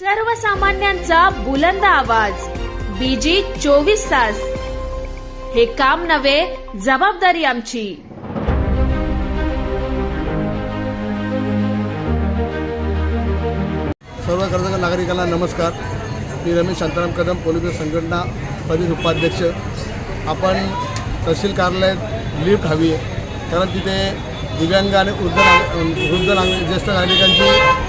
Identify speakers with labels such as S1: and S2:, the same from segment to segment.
S1: सर्वसामान्यांचा बुलंद आवाज. बीजी चोवीस तास. हे काम नव्हे जबाबदारी आमची.
S2: सर्व कर्जगर नागरिकांना नमस्कार. मी रमेश शांताराम कदम पोलीस संघटना प्रदेश उपाध्यक्ष. आपण तहसील कार्यालयात लिफ्ट हवी आहे. कारण तिथे दिव्यांग आणि वृद्ध वृद्ध नागरिक ज्येष्ठ नागरिकांची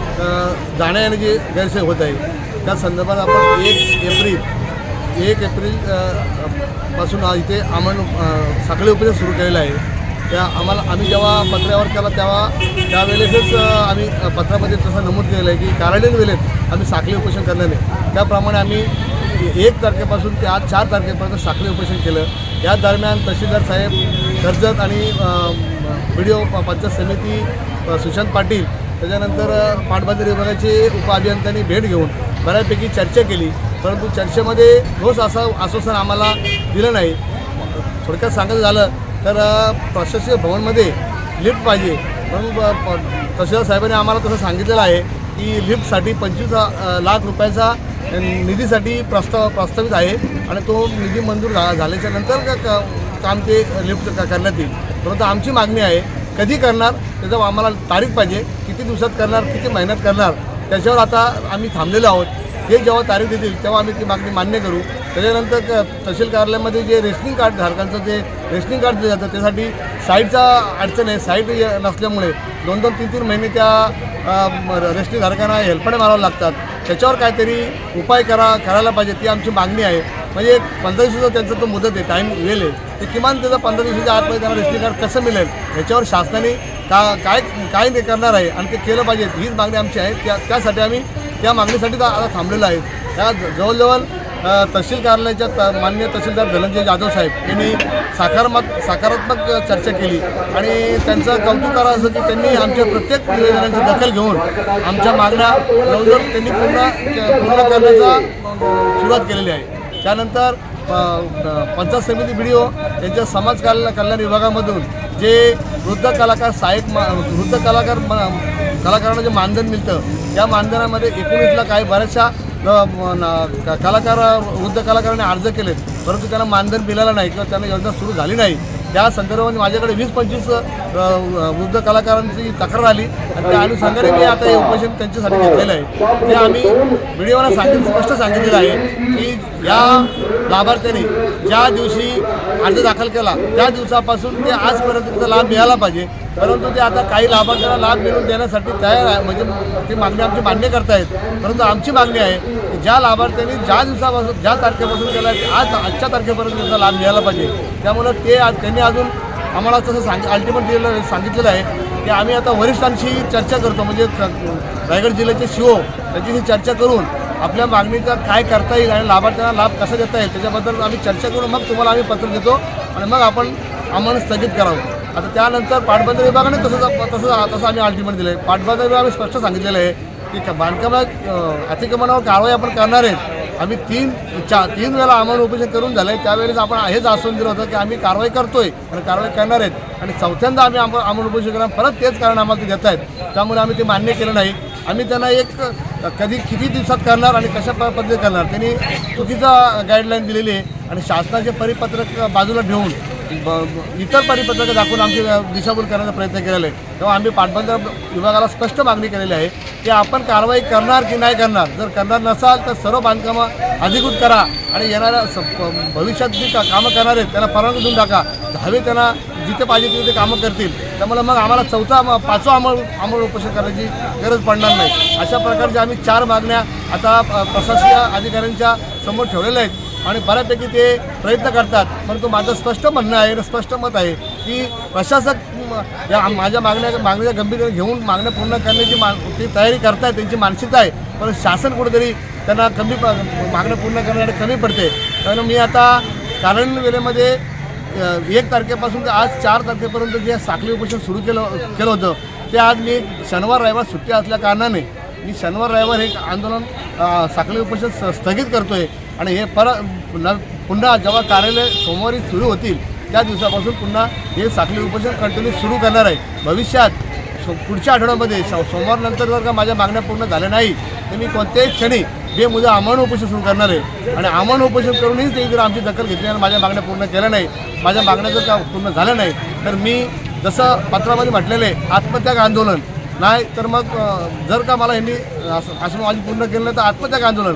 S2: जाण्या येण्याची गैरसोय होत आहे त्या संदर्भात आपण एक एप्रिल एक एप्रिलपासून इथे आम्हाला साखळी उपचार सुरू केलेला आहे. त्या आम्हाला आम्ही जेव्हा पत्र्यावर केला तेव्हा त्यावेळेसच आम्ही पत्रामध्ये तसं नमूद केलेलं आहे की कार्यालयीन वेळेत आम्ही साखळी उपोषण करणार नाही. त्याप्रमाणे आम्ही एक तारखेपासून ते आज चार तारखेपर्यंत साखळी उपोषण केलं. या दरम्यान तहसीलदार साहेब कर्जत आणि बी डी ओ पंचायत समिती सुशांत पाटील त्याच्यानंतर पाटबंदर पाटबंधारे विभागाचे उपअभियंत्यांनी भेट घेऊन बऱ्यापैकी चर्चा केली. परंतु चर्चेमध्ये ठोस असं आश्वासन आम्हाला दिलं नाही. थोडक्यात सांगायचं झालं तर प्रशासकीय भवनमध्ये लिफ्ट पाहिजे. म्हणून तहसीलदार साहेबांनी आम्हाला तसं सांगितलेलं आहे की लिफ्टसाठी पंचवीस लाख रुपयाचा निधीसाठी प्रस्ताव प्रस्तावित आहे आणि तो निधी मंजूर झा झाल्याच्यानंतर क- काम ते लिफ्ट करण्यात येईल. परंतु आमची मागणी आहे कधी करणार त्याचं आम्हाला तारीख पाहिजे. किती दिवसात करणार किती महिन्यात करणार त्याच्यावर आता आम्ही थांबलेलो आहोत. हे जेव्हा तारीख देतील तेव्हा आम्ही ती मागणी मान्य करू. त्याच्यानंतर क- तहसील कार्यालयामध्ये जे रेशनिंग कार्ड धारकांचं जे रेशनिंग कार्ड दिलं जातं त्यासाठी साईटचा अडचण आहे. साईट नसल्यामुळे दोन दोन तीन तीन महिने त्या रेशनिंग धारकांना हेल्पडे मारावं लागतात. त्याच्यावर काहीतरी उपाय करा करायला पाहिजे ती आमची मागणी आहे. म्हणजे पंधरा दिवसाचा त्यांचा तो मुदत आहे टाईम वेळ आहे. ते किमान त्याचा पंधरा दिवसाच्या आतमध्ये त्यांना रेशनिंग कार्ड कसं मिळेल याच्यावर शासनाने का काय काय ते करणार आहे. आणि ते केलं पाहिजे. हीच मागणी आमची आहे. त्या त्यासाठी आम्ही त्या मागणीसाठी आता आता थांबलेलो आहे. त्या जवळजवळ तहसील कार्यालयाच्या त मान्य तहसीलदार धनंजय जाधव साहेब यांनी सकारात्मक सकारात्मक चर्चा केली. आणि त्यांचं कौतुक करावं असं की त्यांनी आमच्या प्रत्येक निवेदनांची दखल घेऊन आमच्या मागण्या जवळजवळ त्यांनी पूर्ण पूर्ण करण्याचा सुरुवात केलेली आहे. त्यानंतर पंचायत समिती बी डी ओ यांच्या समाज कल्याण कल्याण विभागामधून जे वृद्ध कलाकार सहाय्यक मा वृद्ध कलाकार म- कलाकारांना जे मानधन मिळतं त्या मानधनामध्ये एकोणीसला काही बऱ्याचशा क- कलाकार वृद्ध कलाकारांनी अर्ज केलेत परंतु त्यांना मानधन मिळालं नाही किंवा त्यांना योजना सुरू झाली नाही. त्या संदर्भात माझ्याकडे वीस पंचवीस वृद्ध कलाकारांची तक्रार आली आणि त्या अनुषंगाने मी आता हे उपोषण त्यांच्यासाठी घेतलेलं आहे. ते आम्ही व्हिडिओला सांगितलं स्पष्ट सांगितलेलं आहे की या लाभार्थ्याने ज्या दिवशी अर्ज दाखल केला त्या दिवसापासून ते आजपर्यंत त्याचा लाभ मिळाला पाहिजे. परंतु ते आता काही लाभार्थ्यांना लाभ मिळवून देण्यासाठी तयार आहे म्हणजे ती मागणी आमची मान्य करतायत. परंतु आमची मागणी आहे ज्या लाभार्थ्यांनी ज्या दिवसापासून ज्या तारखेपासून त्याला आज आजच्या तारखेपर्यंत त्यांचा लाभ मिळाला पाहिजे. त्यामुळं ते आज त्यांनी अजून आम्हाला तसं सांग अल्टिमेट दिलेलं सांगितलेलं आहे की आम्ही आता वरिष्ठांशी चर्चा करतो. म्हणजे रायगड जिल्ह्याचे शिओ त्यांच्याशी चर्चा करून आपल्या मागणीचा काय करता येईल आणि लाभार्थ्यांना लाभ कसा देता येईल त्याच्याबद्दल आम्ही चर्चा करून मग तुम्हाला आम्ही पत्र देतो आणि मग आपण आम्हाला स्थगित करावं. आता त्यानंतर पाटबंधारे विभागाने तसं तसं तसं आम्ही अल्टिमेट दिलं आहे पाटबंधारे विभाग आम्ही स्पष्ट सांगितलेलं आहे की क- बांधकामात अतिक्रमणावर कारवाई आपण करणार आहेत. आम्ही तीन चा तीन वेळा आम्हाला उपोषण करून झालं आहे त्यावेळेस आपण हेच आसून दिलं होतं की आम्ही कारवाई करतोय आणि कारवाई करणार आहेत. आणि चौथ्यांदा आम्ही आम आम्हाला उपोषण करणार. परत तेच कारण आम्हाला ते देत आहेत. त्यामुळे आम्ही ते मान्य केलं नाही. आम्ही त्यांना एक कधी किती दिवसात करणार आणि कशा प- पद्धतीने करणार? त्यांनी चुकीचा गाईडलाईन दिलेली आहे. आणि शासनाचे परिपत्रक बाजूला ठेवून ब- इतर परिपत्रक दाखवून आमची दिशाभूल करण्याचा प्रयत्न केलेला आहे. तेव्हा आम्ही पाटबंधार विभागाला स्पष्ट मागणी केलेली आहे की आपण कारवाई करणार की नाही करणार. जर करणार नसाल तर सर्व बांधकामं अधिकृत करा आणि येणाऱ्या स- प- भविष्यात जी का कामं करणार आहेत त्यांना परवानगी देऊन टाका. हवे त्यांना जिथे पाहिजे तिथे ते कामं करतील. त्यामुळे मग आम्हाला चौथा पाचवा अंमल अंमल उपोषण करण्याची गरज पडणार नाही. अशा प्रकारच्या आम्ही चार मागण्या आता प्रशासकीय अधिकाऱ्यांच्या समोर ठेवलेल्या आहेत. आणि बऱ्यापैकी ते प्रयत्न करतात. परंतु माझं स्पष्ट म्हणणं आहे स्पष्ट मत आहे की प्रशासक या माझ्या मागण्या मागण्या गंभीर घेऊन मागण्या पूर्ण करण्याची मा ती तयारी करतायत त्यांची मानसिकता आहे. पण शासन कुठेतरी त्यांना कमी मागणं पूर्ण करण्यासाठी कमी पडते. कारण मी आता कारण वेळेमध्ये एक तारखेपासून ते आज चार तारखेपर्यंत जे साखळी उपोषण सुरू केलं केलं होतं ते आज मी शनिवार रविवार सुट्टी असल्या कारणाने मी शनिवार रविवार हे आंदोलन साखळी उपोषण स्थगित करतो आहे आणि हे परत न पुन्हा जेव्हा कार्यालय सोमवारी सुरू होतील त्या दिवसापासून पुन्हा हे साखळी उपोषण कंटिन्यू सुरू करणार आहे. भविष्यात सो पुढच्या आठवड्यामध्ये सोमवारनंतर जर का माझ्या मागण्या पूर्ण झाल्या नाही तर मी कोणत्याही क्षणी बेमुदत आमरण उपोषण सुरू करणार आहे. आणि आमरण उपोषण करूनही ते जर आमची दखल घेतली आणि माझ्या मागण्या पूर्ण केल्या नाही माझ्या मागण्या जर का पूर्ण झाल्या नाही तर मी जसं पत्रामध्ये म्हटलेलं आहे आत्मत्याग आंदोलन. नाही तर मग जर का मला यांनी असं असं माझी पूर्ण केलं नाही तर आत्मत्याग आंदोलन.